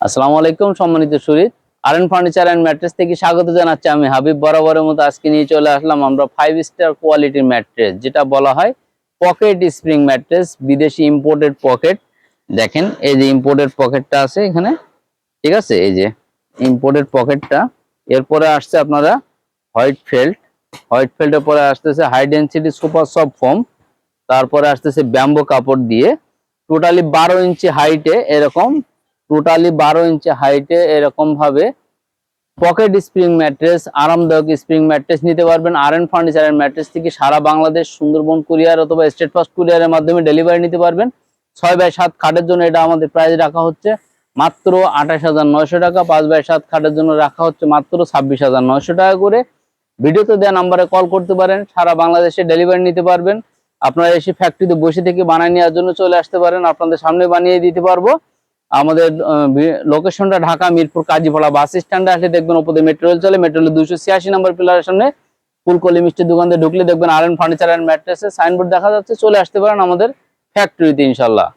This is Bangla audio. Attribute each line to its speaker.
Speaker 1: আসসালামু আলাইকুম সম্মানিত সুরিত আরএন ফার্নিচার অ্যান্ড ম্যাট্রেস থেকে স্বাগত জানাচ্ছি আমি হাবিব। বরাবরের মতো আজকে নিয়ে চলে আসলাম আমরা ফাইভ স্টার কোয়ালিটির ম্যাট্রেস যেটা বলা হয় পকেট স্প্রিং ম্যাট্রেস বিদেশি ইম্পোর্টেড পকেট দেখেন, এই যে ইম্পোর্টেড পকেটটা আছে এখানে। ঠিক আছে? এই যে ইম্পোর্টেড পকেটটা এরপরে আসছে আপনারা হোয়াইট ফেল্ট হোয়াইট ফেল্টের পরে আসতেছে high density super soft foam তারপরে আসতেছে ব্যাম্বো কাপড় দিয়ে। টোটালি বারো ইঞ্চি হাইটে এরকম টোটালি বারো ইঞ্চি হাইটে এরকম ভাবে পকেট স্প্রিং ম্যাট্রেস আরামদায়ক স্প্রিং ম্যাট্রেস নিতে পারবেন। আর এন ফার্নিচারের ম্যাট্রেস থেকে সারা বাংলাদেশ, সুন্দরবন কুরিয়ার অথবা স্টেট ফাস্ট কুরিয়ারের মাধ্যমে ডেলিভারি নিতে পারবেন। ছয় বাই সাত খাটের জন্য এটা আমাদের প্রাইস রাখা হচ্ছে মাত্র আঠাশ হাজার নয়শো টাকা। পাঁচ বাই সাত খাটের জন্য রাখা হচ্ছে মাত্র ছাব্বিশ হাজার নয়শো টাকা করে। ভিডিওতে দেওয়া নাম্বারে কল করতে পারেন। সারা বাংলাদেশে ডেলিভারি নিতে পারবেন। আপনারা এসে ফ্যাক্টরিতে বসে থেকে বানিয়ে নেওয়ার জন্য চলে আসতে পারেন। আপনাদের সামনে বানিয়ে দিতে পারব। আমাদের লোকেশনটা ঢাকা, মিরপুর, কাজীপাড়া বাস স্ট্যান্ডে আসলে দেখবেন ওপরে মেট্রো রেল চলে মেট্রো রেল দুশো ছিয়াশি নম্বর পিলারের সামনে ফুলকলি মিষ্টির দোকানে ঢুকলে দেখবেন আর ফার্নিচার অ্যান্ড ম্যাট্রেসের সাইনবোর্ড দেখা যাচ্ছে, চলে আসতে পারেন আমাদের ফ্যাক্টরিতে ইনশাল্লাহ